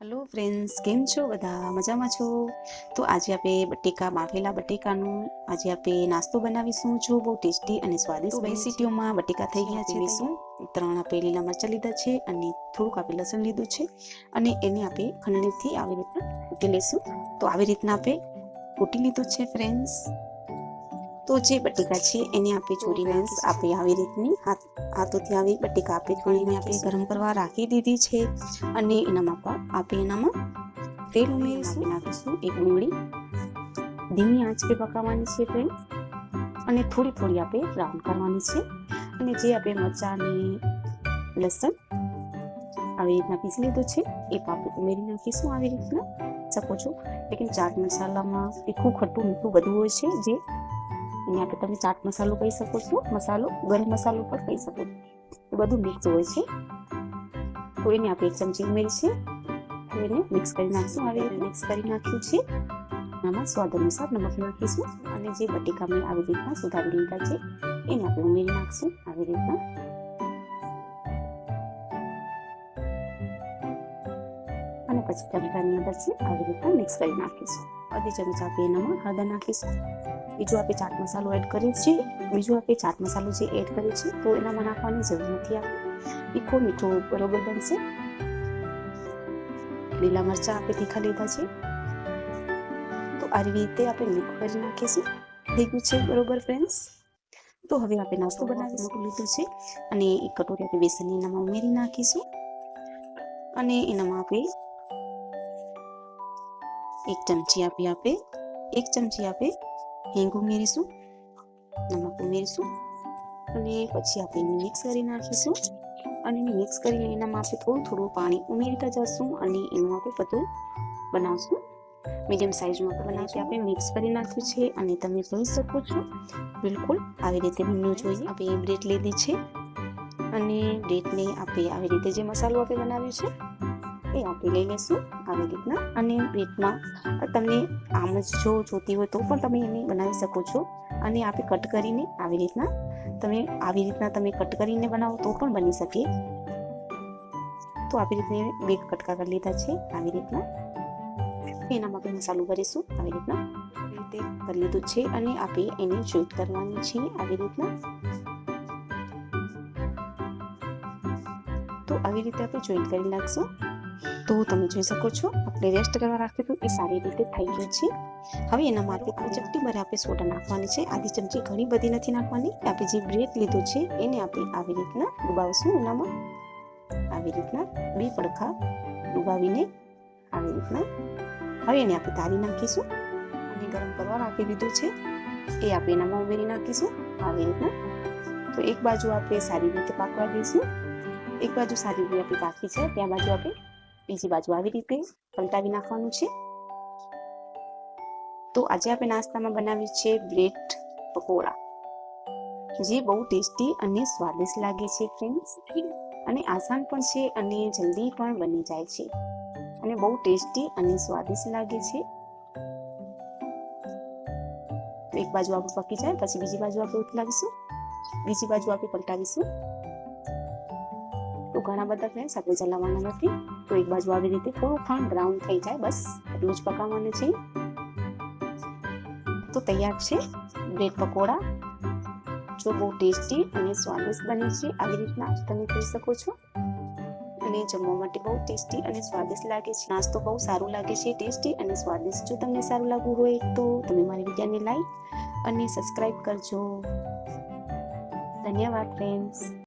Hello friends કેમ છો બધા? મજામાં છો? તો આજે આપણે બટેકા બાફેલા બટેકાનું આજે આપણે નાસ્તો બનાવીશું જો બહુ ટેસ્ટી અને સ્વાદિષ્ટ બે સીટીઓમાં બટેકા થઈ ગયા છે શું ત્રણ આપણે લીલા મરચાં લીધા છે અને થોડુંક આપણે લસણ લીધું છે અને એને આપણે ખંડણીથી આવી રીતના કૂટી લઈશું તો આવી રીતના આપણે કૂટી લીધું છે ફ્રેન્ડ્સ તો જે બટેકા છે એને આપણે ચોરીને આપણે આવી રીતની હાથ હાથોથી આવી બટેકા આપણે ચોરીને આપણે ગરમ કરવા રાખી દીધી છે અને એનામાં પણ આપણે એનામાં તેલ ઉમેરીશું, નાખીશું, એક ડુંગળી, ધીમી આંચ પે પકાવવાની છે ફ્રેન્ડ અને થોડી થોડી આપણે બ્રાઉન કરવાની છે અને જે આપણે મરચાંની લસણ આવી રીતના પીસી લીધું છે એ આપણે ઉમેરી નાખીશું આવી રીતના. શકો છો? લેકિન ચાટ મસાલામાં તીખું ખટ્ટું મીઠું બધું હોય છે જે એને આપણે તમે ચાટ મસાલો કહી શકો છો. મસાલો, ગરમ મસાલો પણ કહી શકો છો. એ બધું મિક્સ હોય છે. તો એને આપણે એક ચમચી ઉમેરી છે. તો એને મિક્સ કરી નાખીશું. આવી મિક્સ કરી નાખ્યું છે. આમાં સ્વાદ અનુસાર નમક નાખીશું અને જે બટેકા મેં આવી રીતના સુધારી લીધા છે, એને આપણે ઉમેરી નાખીશું. આવી રીતના. અને પછી ટમેટાની અંદર છે, આવી રીતના મિક્સ કરી નાખીશું. અડધી ચમચ આપણે એનામાં હળદર નાખીશું. બીજું આપણે ચાટ મસાલો એડ કરીએ છીએ. બીજું આપણે ચાટ મસાલો જે એડ કરીએ છીએ તો એનામાં નાખવાની જરૂર નથી આપણે તીખો મીઠો બરોબર બનશે. લીલા મરચાં આપણે તીખા લીધા છે. તો આવી રીતે આપણે મિક્સ કરી નાખીશું. થઈ ગયું છે બરોબર ફ્રેન્ડ્સ તો હવે આપણે નાસ્તો બનાવી મોટું લીધું છે. અને એક કટોરી આપણે બેસન એનામાં ઉમેરી નાખીશું. અને એનામાં આપણે એક ચમચી આપી આપે, એક ચમચી આપે હિંગ ઉમેરીશું, નમક ઉમેરીશું અને પછી આપણે એને મિક્સ કરી નાખીશું. અને એને મિક્સ કરીને એનામાં આપણે થોડું થોડું પાણી ઉમેરતા જશું અને એનું આપણે બધું બનાવશું. મીડિયમ સાઇઝમાં બનાવશું. આપણે મિક્સ કરી નાખ્યું છે અને તમે જોઈ શકો છો, બિલકુલ આવી રીતે બનવું જોઈએ આપણે બ્રેડ લીધી છે. અને બ્રેડને આપણે આવી રીતે જે મસાલો આપણે બનાવ્યો છે એ આપણે લઈ લઈશું આવી રીતના. અને બ્રેડમાં તમને આમ જ જો જોતી હોય તો પણ તમે એને બનાવી શકો છો. અને આપણે કટ કરીને આવી રીતના તમે આવી રીતના તમે કટ કરીને બનાવો તો પણ બની શકે. તો આવી રીતે બે કટકા કરી લીધા છે આવી રીતના. એનામાં આપણે મસાલો ભરીશું આવી રીતના. રીતે કરી લીધું છે અને આપણે એને જોઈટ કરવાની છે આવી રીતના. તો આવી રીતે આપણે જોઈન્ટ કરી નાખશું. તો તમે જોઈ શકો છો. આપણે રેસ્ટ કરવા હતું એ સારી રીતે થઈ ગયું છે. હવે એના માટે ચપટી ભરે આપણે સોડા નાખવાની છે. આધી ચમચી ઘણી બધી નથી નાખવાની. આપણે જે બ્રેડ લીધું છે, એને આપણે આવી રીતના ડુબાવશું એનામાં આવી રીતના બે પડખા ડુબાવીને આવી રીતના હવે એને આપણે તારી નાખીશું. અને ગરમ કરવા રાખી દીધું છે. એ આપણે એનામાં ઉમેરી નાખીશું. આવી રીતના. તો એક બાજુ આપણે સારી રીતે પાકવા દઈશું. એક બાજુ સારી રીતે આપણી પાકી છે. ત્યાં બાજુ આપણે બીજી બાજુ આવી રીતે પલટાવી નાખવાનું છે. તો આજે આપણે નાસ્તામાં બનાવ્યું છે બ્રેડ પકોડા. જે બહુ ટેસ્ટી અને સ્વાદિષ્ટ લાગે છે ફ્રેન્ડ્સ અને આસાન પણ છે અને જલ્દી પણ બની જાય છે. અને બહુ ટેસ્ટી અને સ્વાદિષ્ટ લાગે છે. એક બાજુ આપણે પકી જાય, પછી બીજી બાજુ આપણે ઉથલાવીશું. બીજી બાજુ આપણે પલટાવીશું. ઘણા બધા ફ્રેન્ડ્સ આપણે ચલાવવાના નથી. તો એક બાજુ આવી રીતે થોડું ખાંડ બ્રાઉન થઈ જાય. બસ, એટલું જ પકાવવાનું છે. તો તૈયાર છે. બ્રેડ પકોડા, જો બહુ ટેસ્ટી અને સ્વાદિષ્ટ બને છે. આવી રીતના તમે કરી શકો છો. અને જમવા માટે બહુ ટેસ્ટી અને સ્વાદિષ્ટ લાગે છે. નાસ્તો બહુ સારું લાગે છે. ટેસ્ટી અને સ્વાદિષ્ટ જો તમને સારું લાગવું હોય તો તમે મારી વિડીયોને લાઈક અને સબસ્ક્રાઈબ કરજો. ધન્યવાદ ફ્રેન્ડ્સ